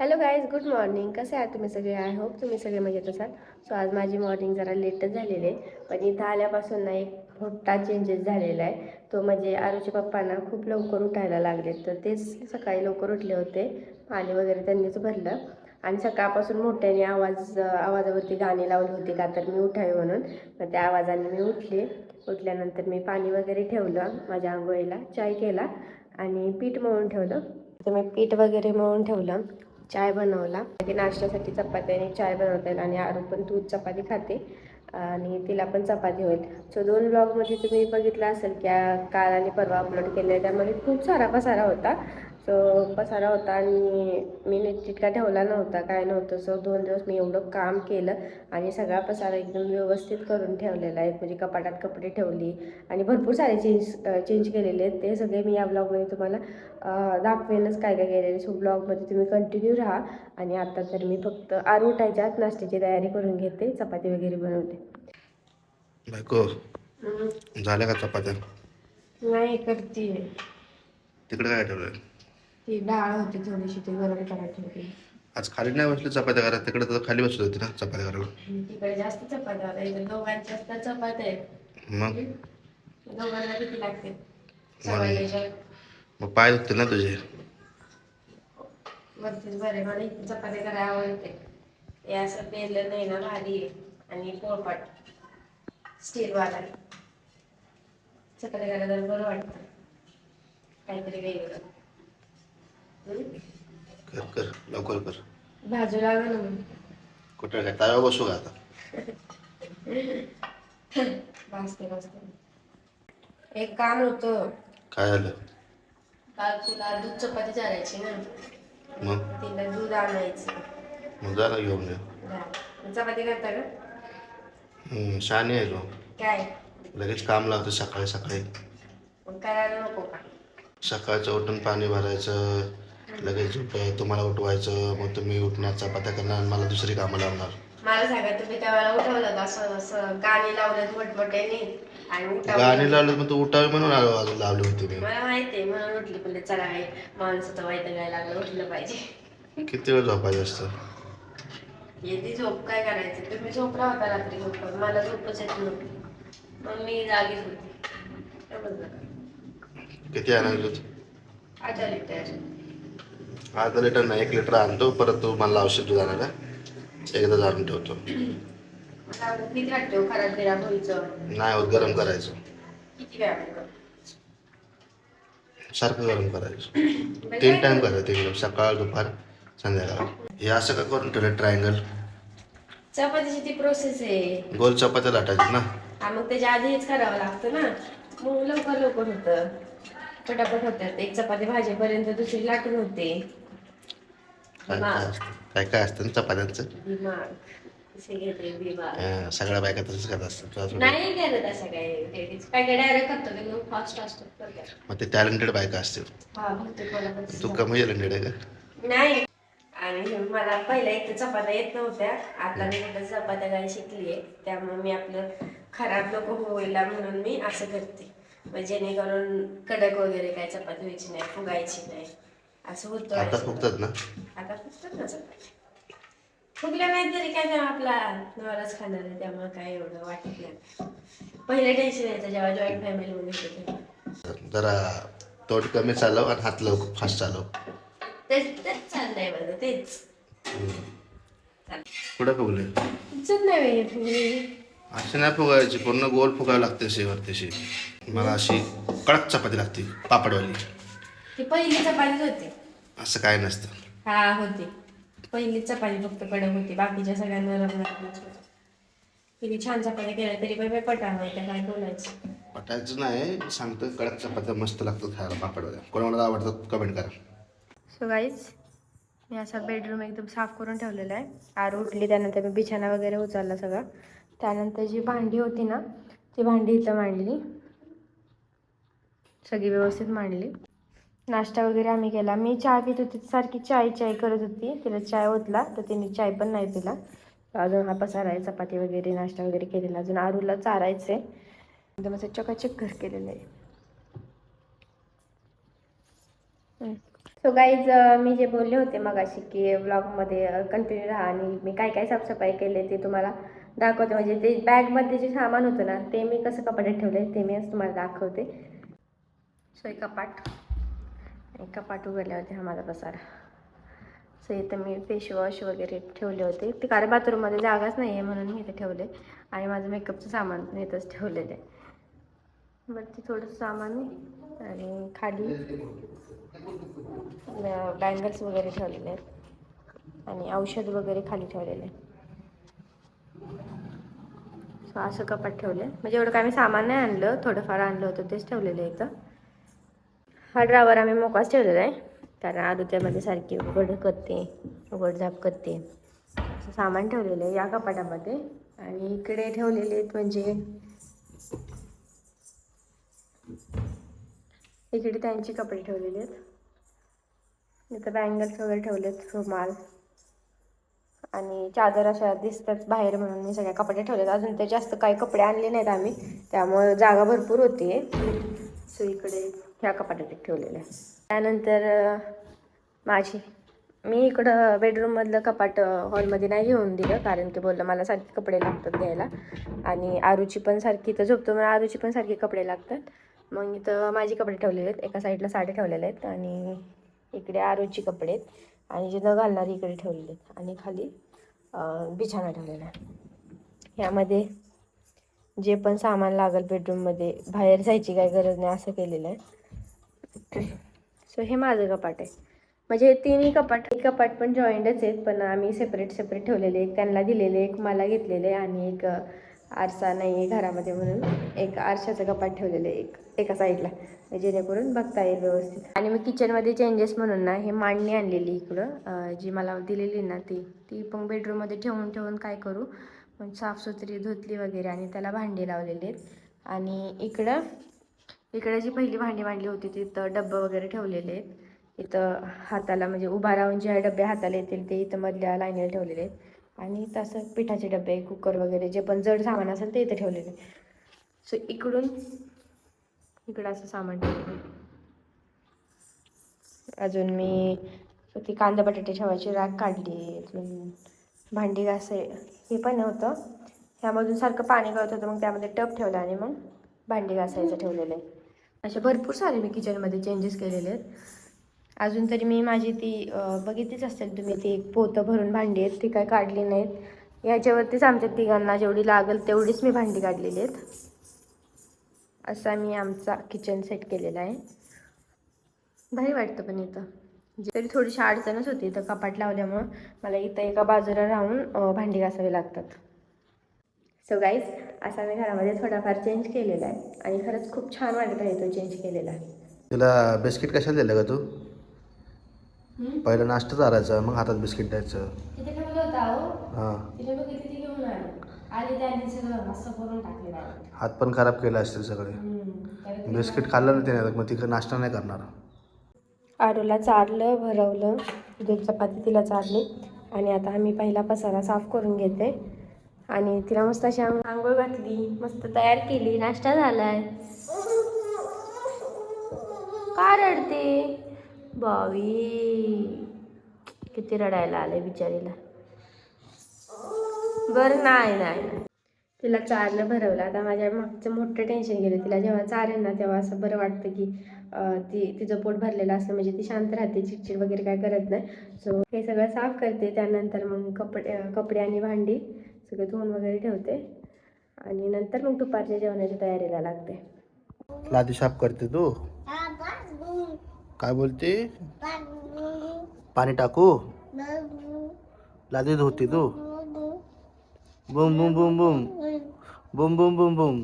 Hello guys good morning कसे आहात तुम्ही सगळे? आय होप तुम्ही सगळे मजेत असाल. सो आज माझी मॉर्निंग जरा लेटच झालेली आहे. पण इथं आल्यापासून ना एक मोठा चेंजेस झालेला आहे. तो म्हणजे आरूचे पप्पांना खूप लवकर उठायला लागले तर तेच सकाळी लवकर उठले होते. पाणी वगैरे त्यांनीच भरलं. आणि सकाळपासून मोठ्याने आवाज आवाजावरती गाणी लावली होती का तर मी उठावे म्हणून. मग त्या आवाजाने मी उठले. उठल्यानंतर मी पाणी वगैरे ठेवलं माझ्या आंघोळीला चाय केला आणि पीठ मळून ठेवलं. तर मी पीठ वगैरे मळून ठेवलं. चाय बनवला. ते नाश्त्यासाठी चपाती आणि चाय बनवता येईल आणि आरू पण दूध चपाती खाते. आणि तिला पण चपाती होईल. सो दोन ब्लॉगमध्ये तुम्ही बघितलं असेल की काल आणि परवा अपलोड केले त्यामध्ये खूप सारा पसारा होता. सो पसारा होता आणि मी नीट तितका ठेवला नव्हता काय नव्हतं. सो दोन दिवस मी एवढं काम केलं आणि सगळा पसारा एकदम व्यवस्थित करून ठेवलेला आहे. म्हणजे कपाटात कपडे ठेवली आणि भरपूर सारे चेंज चेंज केलेले आहेत. ते सगळे मी या ब्लॉगमध्ये तुम्हाला दाखवेनच काय काय केलेले सो ब्लॉगमध्ये तुम्ही कंटिन्यू राहा आणि आता तर मी फक्त आरू उठायच्यात नाश्त्याची तयारी करून घेते. चपाती वगैरे बनवते. बायको झाल्या का चपात्या? नाही करते तिकडे काय ठेवलं ती डाळ होती थोडीशी ती गरम करायची होती. आज खाली नाही बसली चपात्या करा तिकडे तर खाली बसली होती ना चपात्या करायला. तिकडे जास्त चपात्या होत्या इथे दोघांच्या असतात चपात्या आहेत मग? दोघांना किती लागते. मग पाय दुखतील ना तुझे. वरतीच बरे मला इथे करायला आवडते. हे असं पेरलं नाही ना भारी आहे. आणि पोळपाट. स्टीलवाला. चपाती करायला बरं वाटतं. काहीतरी वेगळं? कर कर. लवकर कर. भाजू लागा ना कुठे काय? ताव्या बसू का आता? भाजते भाजते. एक काम होतं. काय झालं? काल तुला दूध चपाती चालायची ना. मग? तिला दूध आणायचं. मग जा ना घेऊन ये. जा. चपाती करता का? हम्म, शहाणी आहे तू. काय? लगेच काम लावतो सकाळी सकाळी. मग करायला नको का? सकाळचं उठून पाणी भरायचं. लगेच झोप तुम्हाला उठवायचं मग तुम्ही उठणार चपात्या करणार आणि मला दुसरी कामं लावणार. मला सांगा तुम्ही त्यावेळेला उठवलं का? असं असं गाणी लावलेत मोठमोठ्याने आणि उठावलं? गाणी लावली मग तू उठावी म्हणून आलो- लावली होती मी. मला माहितीये म्हणून उठली. पण चला आहे माणसं तर वाईट लागलं उठलं पाहिजे. किती वेळ झोपायचं असतं? येते झोप काय करायचं? तुम्ही झोपला होता रात्री झोप मला झोपच येत नव्हती. मग मी जागीच होती. समजलं का? किती आणायचं दूध आता लिटर. अर्धा लिटर नाही एक लिटर आणतो परत तू मला औषध दूध आणायला एकदा जाणून ठेवतो. नाही होत गरम करायचं? सारखं गरम करायचं. तीन टाइम करायचं तीन टाइम सकाळ दुपार संध्याकाळ. हे असं का करून ठेवलं ट्रायंगल चपातीची ती प्रोसेस आहे. गोल चपात्या लाटायची ना. मग त्याच्या आधी हेच करावं लागतं ना. मग लवकर लवकर होतं. पटापट होतात. एक चपाती भाजीपर्यंत दुसरी लाटून होते. काय काय असतं ना चपात्यांचं? सगळ्या बायका तसंच करत असतात. नाही करत असं काय लेडीज काय काय डायरेक्ट करतो एकदम फास्ट असतो करतात. मग ते टॅलेंटेड बायका असतील. हा बहुतेक मला पण तू कमी टॅलेंटेड आहे का? नाही. आणि मला पहिल्या एक तर चपात्या येत नव्हत्या. आता मी कुठं चपात्या काय शिकलीये. त्यामुळे मी आपलं खराब नको होईला म्हणून मी असं करते. मग जेणेकरून कडक वगैरे काय चपाती व्हायची नाही फुगायची नाही असं होतं आता. फुगतात ना आता फुगतात ना चपाती फुगल्या नाही तरी काय तेव्हा आपला नवराच खाणार आहे त्यामुळे काय एवढं वाटत नाही पहिलं टेन्शन यायचं जेव्हा जॉईंट फॅमिलीमध्ये होते तेव्हा. जरा तोंड कमी चालव आणि हात लव फास्ट चालव तेच तेच चाललंय माझं तेच. कुठं फुगले तुमचंच नाही वेळ फुगलेली. अशी नाही फुगायची पूर्ण गोल फुगायला लागते शेवर तशी मला अशी कडक चपाती लागते पापडवाली. ती पहिली चपातीच होती. असं काय नसतं. हा होती. पहिली चपाती फक्त कडक होती बाकीच्या सगळ्या नरम होत्या. किती छान चपात्या केल्या तरी पण पटा माहिती काय बोलायचं. पटायचं नाही सांगतो कडक चपात्या मस्त लागतात खायला पापडवाल्या. कोणाला आवडतात कमेंट करा. सो गाईज मी असा बेडरूम एकदम साफ करून ठेवलेला आहे. आर उठली त्यानंतर मी बिछाना वगैरे उचलला सगळा. त्यानंतर जी भांडी होती ना ती भांडी इथं मांडली. सगळी व्यवस्थित मांडली. नाश्ता वगैरे आम्ही केला. मी चहा पित होती सारखी चाय चाय करत होती. तिला चाय ओतला तर तिने चाय पण नाही पिला. अजून हा पसारा आहे चपाती वगैरे नाश्ता वगैरे केलेला. अजून आरूला चारायचं आहे एकदम असं चकाचक घर केलेलं आहे. सो गाईज मी जे बोलले होते मगाशी की ब्लॉगमध्ये कंटिन्यू राहा आणि मी काय काय साफसफाई केले ते तुम्हाला दाखवते. म्हणजे ते बॅगमध्ये जे सामान होतं ना ते मी कसं कपाटात ठेवले ते मी आज तुम्हाला दाखवते. सो एक कपाट. एक कपाट उघडले होते हा माझा पसार. सो इथं मी फेस वॉश वगैरे ठेवले होते. ते कारण बाथरूममध्ये जागाच नाही आहे म्हणून मी इथे ठेवले. आणि माझं मेकअपचं सामान पण इथंच ठेवलेलं आहे. वरती थोडंसं सामान आणि खाली बँगल्स वगैरे ठेवलेले आहेत. आणि औषध वगैरे खाली ठेवलेले आहे सो असं कपाट ठेवलं आहे म्हणजे एवढं काय मी सामान नाही आणलं थोडंफार आणलं होतं तेच ठेवलेलं आहे इथं. हा ड्रावर आम्ही मोकाच ठेवलेला आहे. कारण आदूच्यामध्ये सारखी उघड करते उघड झाप करते. असं सामान ठेवलेलं आहे या कपाटामध्ये. आणि इकडे ठेवलेले आहेत म्हणजे इकडे त्यांचे कपडे ठेवलेले आहेत. इथं बँगल्स वगैरे ठेवलेत रुमाल. आणि चादर अशा दिसतात बाहेर म्हणून मी सगळ्या कपडे ठेवलेत. अजून ते जास्त काही कपडे आणले नाहीत आम्ही. त्यामुळे जागा भरपूर होती. सो इकडे ह्या कपाटात ठेवलेल्या. त्यानंतर माझी मी इकडं बेडरूममधलं कपाट हॉलमध्ये नाही घेऊन दिलं कारण की बोललं मला सारखे कपडे लागतात घ्यायला. आणि आरूची पण सारखी इथं झोपतो मला आरूची पण सारखी कपडे लागतात. मग इथं माझे कपडे ठेवलेले आहेत. एका साईडला साड्या ठेवलेले आहेत आणि इकडे आरूची कपडे आहेत. आणि जे न घालणारी इकडे ठेवलेले आहेत. आणि खाली बिछाना ठेवलेला आहे. ह्यामध्ये जे पण सामान लागेल बेडरूममध्ये बाहेर जायची काही गरज नाही असं केलेलं आहे. सो हे माझं कपाट आहे. म्हणजे हे तिन्ही कपाट कपाट पण जॉईंटच आहेत पण आम्ही सेपरेट सेपरेट ठेवलेले एक त्यांना दिलेले एक मला घेतलेले आणि एक आरसा नाही आहे घरामध्ये म्हणून. एक आरशाचं कपाट ठेवलेलं आहे एक. एका साईडला. म्हणजे जेणेकरून बघता येईल व्यवस्थित. आणि मी किचनमध्ये चेंजेस म्हणून ना हे मांडणी आणलेली इकडं. जी मला दिलेली ना ती ती पण बेडरूममध्ये ठेवून ठेवून काय करू? पण साफसुथरी धुतली वगैरे आणि त्याला भांडी लावलेली आहेत. आणि इकडं इकडे जी पहिली भांडी मांडली होती तिथं डब्बं वगैरे ठेवलेले आहेत. इथं हाताला म्हणजे उभा राहून जे डबे हाताला येतील ते इथं मधल्या लाईनीला ठेवलेले आहेत. आणि तसं पिठाचे डबे कुकर वगैरे जे पण जड सामान असेल ते इथं ठेवलेले. सो इकडून इकडं असं सामान ठेवलेलं. अजून मी ती कांदा बटाटे ठेवायची राख काढली अजून भांडी घासे हे पण होतं ह्यामधून सारखं पाणी गळत होतं मग त्यामध्ये टप ठेवला आणि मग भांडी घासायचं ठेवलेलं आहे. असे भरपूर सारे मी किचनमध्ये चेंजेस केलेले आहेत. अजून तरी मी माझी ती बघितलीच असेल तुम्ही ती एक पोतं भरून भांडी आहेत ती काय काढली नाहीत. याच्यावरतीच आमच्या तिघांना जेवढी लागेल तेवढीच मी भांडी काढलेली आहेत. असा मी आमचा किचन सेट केलेला आहे. भारी वाटतं पण इथं. जे तरी थोडीशी अडचणच होती इथं कपाट लावल्यामुळं मला इथं एका बाजूला राहून भांडी घासावी लागतात. सो गाईज असा मी घरामध्ये थोडाफार चेंज केलेला आहे. आणि खरंच खूप छान वाटत आहे तो चेंज केलेला. तुला बिस्किट कशाला दिलं का तू? पहिलं नाश्ता चारायचा मग हातात बिस्किट द्यायचं. तिथे ठेवलं होतं अहो हां. तिथे बघितली ती घेऊन आली. आली त्याने सगळं असं करून टाकलेलं आहे हात पण खराब केले असतील सगळे. बिस्किट खाल्लं ना तिने मग तिकडे नाश्ता नाही करणार. आरूला चारलं भरवलं दूध चपाती तिला चारली. आणि आता आम्ही पहिला पसारा साफ करून घेते. आणि तिला मस्त अशी आंघ- आंघोळ घातली मस्त तयार केली. नाश्ता झालाय. का रडते? बावी. किती रडायला आलंय बिचारीला. बरं नाही नाही. नाही. तिला चारलं भरवलं. आता माझ्या मागचं मोठं टेन्शन गेलं. तिला जेव्हा चारेल ना तेव्हा असं बरं वाटतं की ती तिचं पोट भरलेलं असलं म्हणजे ती शांत राहते चिडचिड वगैरे काय करत नाही. सो हे सगळं साफ करते. त्यानंतर मग कपडे कपडे आणि भांडी सगळं धुवून वगैरे ठेवते. आणि नंतर मग दुपारच्या जेवणाच्या तयारीला लागते. लादी साफ करते तू? काय बोलते? पाणी टाकू? लादी धुते तू. बुम बुम बुम बुम. बुम बुम बुम बुम.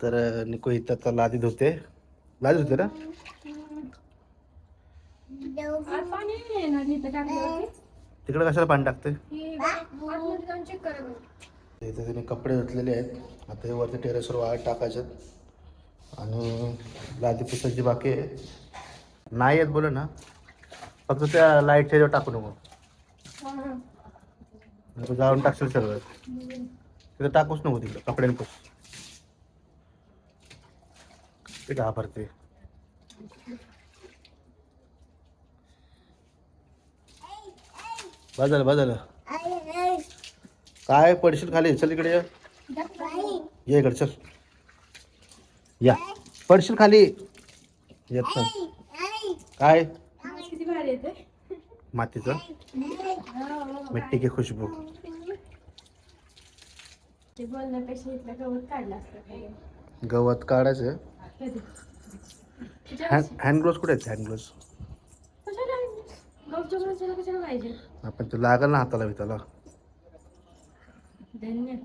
तर निको इथं तर लादी धुते. लादी धुते ना? तिकडे कशाला पाणी टाकते? इथे तिने कपडे धुतलेले आहेत. आता हे वरती टेरेसवर वाळत टाकायचे आणि लादी पुसायची बाकी आहे. नाही आहेत बोल ना फक्त त्या लाईटच्या जेव्हा टाकू नको. जाऊन टाकशील सर्व. तिथं टाकूच नको तिकडे कपड्याने पुस ते घाबरते. बाजार काय पडशील खाली? चल इकडे ये इकडे चल. या. पडशील खाली. येत काय? किती भारी येते मातीचं? मिट्टी की खुशबू. ते बोलण्यापेक्षा इथलं गवत काढलं असतं गवत काढायचं. कधी हँड हँड ग्लोव्स कुठे आहेत? Hand gloves. कशाला गवच्या माणसाला कशाला पाहिजे आपण ते लागल ना हाताला धन्य.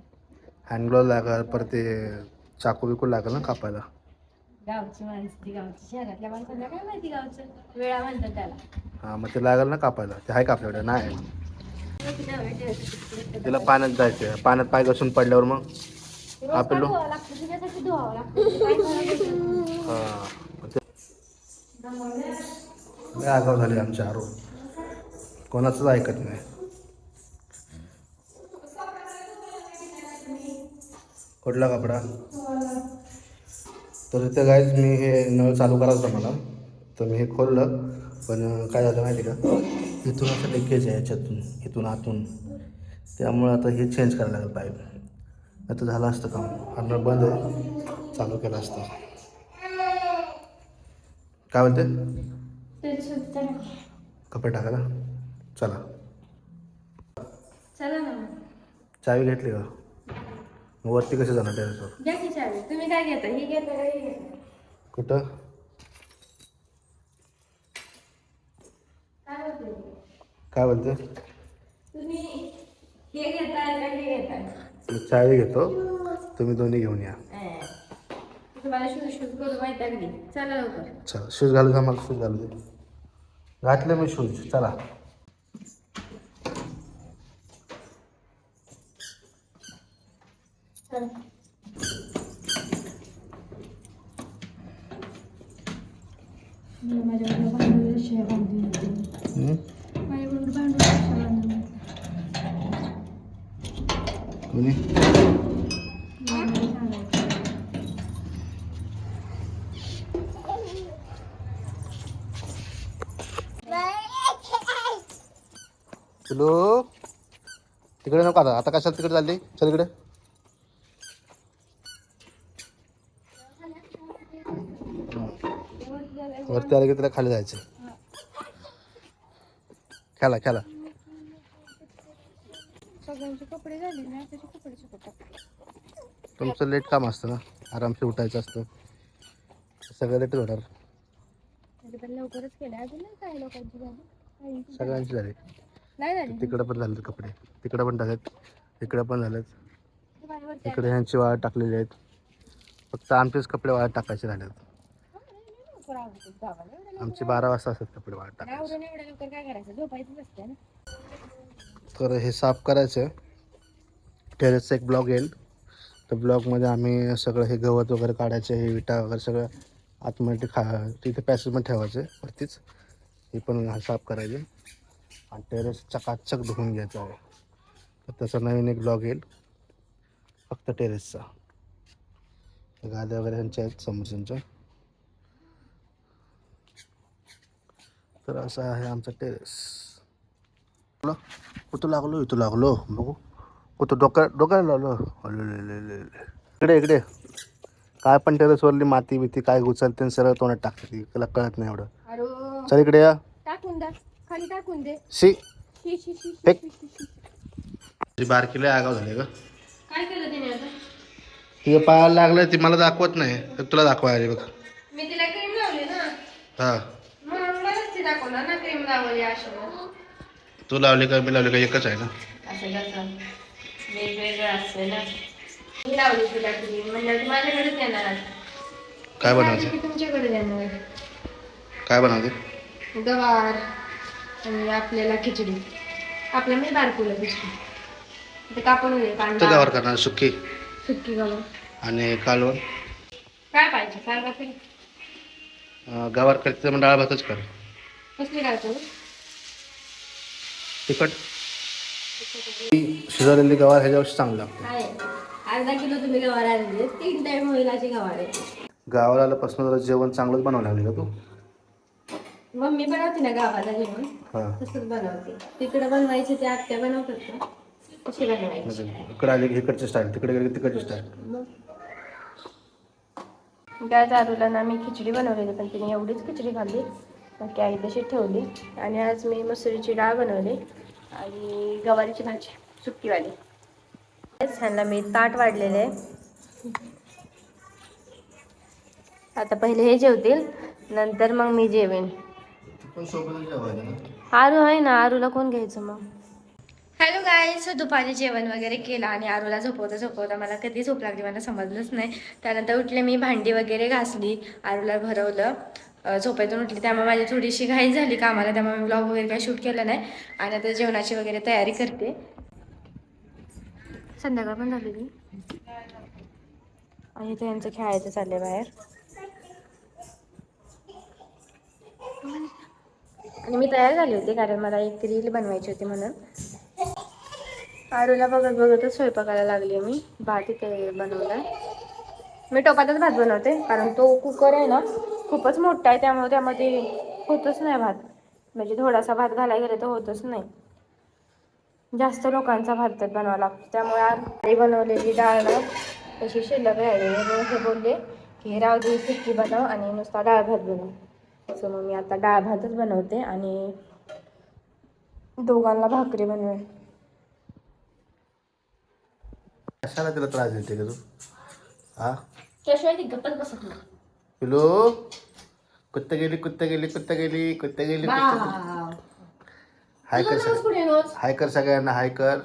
हँड ग्लोव्ह लागल परत ते चाकू बिकू लागल ना कापायला. गावची माणसं ती गावची शहरातल्या माणसांना काय माहिती गावचं? वेळा म्हणतात त्याला. हां मग ते लागल ना कापायला. ते आहे का आपल्याकडे? नाही? तिला पाण्यात जायचं पाण्यात पाय घसून पडल्यावर मग रोज आपलं- का धुवावं लागतं? तुझ्यासाठी धुवावं लागतं. ते काय करायचं? हां मग ते लय आगाव झाले आमचे आरो. कोणाचंच ऐकत नाही. कुठला कपडा? तर इथे गाईज मी हे नळ चालू करायचं मला. तर मी हे खोललं. पण काय झालं माहिती का? इथून असं लिकेज आहे याच्यातून इथून आतून. त्यामुळे आता हे चेंज करायला लागेल पाईप आता झालं असतं काम. हा नळ बंद आहे. चालू केलं असतं. काय बोलते. कपडे टाकायला? चला. चला. चावी घेतली का? मग वरती कसे जाणार टेरेसवर तुम्ही काय घेता? ही घेता का ही घेता? कुठं? काय बोलते? तुम्ही हे घेताय का हे घेताय? मी चावी घेतो. तुम्ही दोन्ही घेऊन या. तुम्हाला शूज शूज करून माहिती अगदी चला लवकर. चला शूज घालू का? मला शूज घालू दे. घातले मी शूज. चला. चला. सांगायचं पिलो तिकडे नको आता. आता कशाला तिकडे चालली? चल इकडे. वरती आले की तिला खाली जायचं. खेळा खेळा. झाले कपडे सुकतात तुमचं लेट काम असतं ना? आरामशीर उठायचं असतं. सगळं लेटच होणार. लवकरच केले. अजून लोकांची झाली? सगळ्यांची झाली. नाही झाली. तिकडं पण झालेत कपडे. तिकडं पण झालेत. इकडं पण झालेत. इकडे ह्यांची वाळ टाकलेली आहेत. फक्त आमचेच कपडे वाळत टाकायचे राहिलेत. लवकर आवडतं. गावाला एवढं लवकर आमचे बारा वाजता असतात कपडे वाळत आणि टाकायचे. आवरून एवढ्या लवकर काय करायचं? झोपायचंच असतं ना. तर हे साफ करायचं. टेरेसचा एक ब्लॉग येईल. तर ब्लॉगमध्ये आम्ही सगळं हे गवत वगैरे काढायचं हे विटा वगैरे सगळं आतमध्ये खा तिथे पॅसेजमध्ये ठेवायचे वरतीच. हे पण साफ करायचे. आणि टेरेस चकाचक धुवून घ्यायचं आहे. तर त्याचा नवीन एक ब्लॉग येईल. फक्त टेरेसचा. गाद्या वगैरे ह्यांच्या आहेत समोरच्यांच्या. तर असं आहे आमचं टेरेस लागलो कुठं लागलो इथं लागलो बघू. कुठं डोक्या डोक्याला लावलो अलेलेलेले. इकडे इकडे. काय पण टेरेसवरली माती बिती काय उचलते आणि सरळ तोंडात टाकते. ती त्याला कळत नाही एवढं. अरे चल इकडे या. टाकून खाली टाकून दे. शी. बारकीला आगाव झाले का काय केलं तिने आता? तिच्या पायाला लागलं ती मला दाखवत नाही. तर तुला दाखवायला बघ. मी तिला क्रीम लावली ना. हा. ती दाखवणार ना क्रीम लावली तू लावली का मी लावली का एकच आहे ना? असं कसं? वेगवेगळं असतं ना. मी लावली तुला क्रीम म्हणजे माझ्याकडेच येणार. काय बनवायचं मी तुमच्याकडे येणार काय बनवते? गवार आणि आपल्याला खिचडी. आपल्या मी बारकुला खिचडी. ते कापून घे तर कांदा गावर करणार सुक्की सुक्की गवार. आणि कालवण? काय पाहिजे? सांगा तरी अं, गावावर करते तर मग डाळ भातच कर. कसली तिखट. शिजवलेली गवार ह्याच्यावर चांगलं अर्धा किलो तुम्ही गवार आणले. तीन टाइम होईल अशी गवार आहे. गावाला आल्यापासून जरा जेवण चांगलंच बनवायला लागले का तू. मम्मी बनवते ना गावाला जेवण हां. तसंच बनवते. तिकडे बनवायचे ते आत्या बनवतात ना. तशी बनवायची. इकडे आले की इकडची स्टाईल तिकडे गेले की तिकडची स्टाईल काय दारूला ना मी खिचडी बनवलेली पण तिने एवढीच खिचडी खाल्ली. बाकी आई तशी ठेवली. आणि आज मी मसुरीची डाळ बनवली आणि गवारीची भाजी सुक्कीवाली. ह्यांना मी ताट वाढलेले. आहे आता पहिले हे जेवतील नंतर मग मी जेवेन. आरू आहे ना आरूला कोण घ्यायचं मग? हॅलो गाईज दुपारी जेवण वगैरे केलं आणि आरूला झोपवता झोपवता मला कधी झोप लागली मला समजलंच नाही. त्यानंतर उठले मी भांडी वगैरे घासली आरूला भरवलं. झोपेतून उठली. त्यामुळे माझी थोडीशी घाई झाली कामाला. त्यामुळे मी ब्लॉग वगैरे काही शूट केलं नाही. आणि आता जेवणाची वगैरे तयारी करते. संध्याकाळ पण झालेली आणि इथे यांचं खेळायचं चालले बाहेर. आणि मी तयार झाली होती कारण मला एक रील बनवायची होती म्हणून. आरूला बघत बघतच स्वयंपाकाला लागली मी. भात इथे बनवला मी टोपातच भात बनवते कारण तो कुकर आहे ना खूपच मोठा आहे त्यामुळे त्यामध्ये होतच नाही भात. म्हणजे थोडासा भात घालायला गेलं तर होतच नाही. जास्त लोकांचा भात त्यात बनवावा लागतो. त्यामुळे आई बनवलेली डाळ ना तशी शिल्लक म्हणून हे बोलले की हे राहू दे सुक्की बनव आणि नुसता डाळ भात बनव. असं मग मी आता डाळ भातच बनवते आणि दोघांना भाकरी बनवेल कशाला तिला त्रास देते का तू? हा त्याशिवाय ती गप्पच बसत नाही पिलो कुत्ता गेली कुत्ता गेली कुत्ता गेली कुत्ता गेली कुत्ता गेली. हाय कर सग हाय कर सगळ्यांना हाय कर.